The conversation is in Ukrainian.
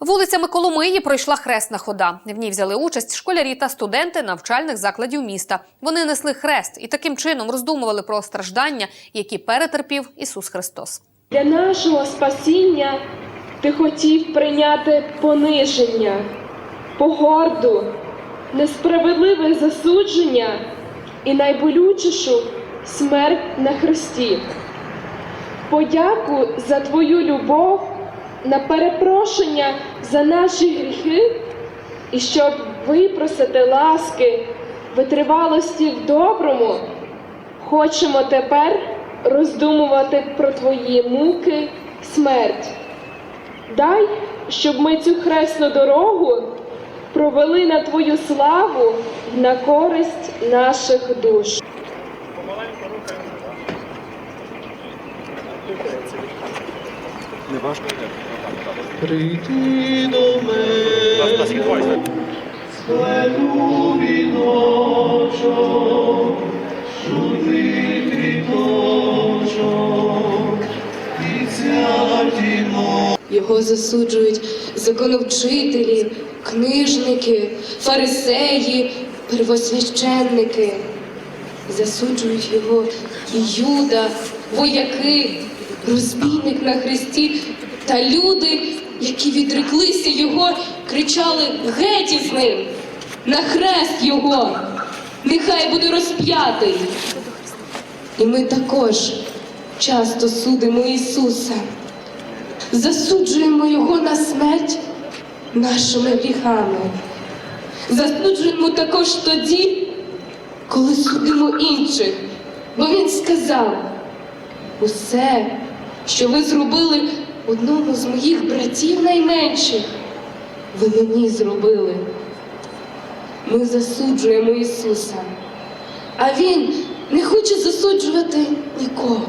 Вулицями Коломиї пройшла хресна хода. В ній взяли участь школярі та студенти навчальних закладів міста. Вони несли хрест і таким чином роздумували про страждання, які перетерпів Ісус Христос. Для нашого спасіння ти хотів прийняти пониження, погорду, несправедливе засудження і найболючішу смерть на хресті. Подяку за твою любов, на перепрошення за наші гріхи, і щоб випросити ласки, витривалості в доброму, хочемо тепер роздумувати про твої муки, смерть. Дай, щоб ми цю хресну дорогу провели на твою славу і на користь наших душ. Прийди до мене, схвалю віночок, шумний квіточок, і ця тіно. Його засуджують законовчителі, книжники, фарисеї, первосвященники. Засуджують його і Юда, вояки, розбійник на хресті та люди, які відреклися його, кричали геть із ним, на хрест його, нехай буде розп'ятий. І ми також часто судимо Ісуса засуджуємо його на смерть нашими гріхами. Засуджуємо також тоді, коли судимо інших, бо він сказав: усе, що ви зробили одному з моїх братів найменших, ви мені зробили. Ми засуджуємо Ісуса, а Він не хоче засуджувати нікого.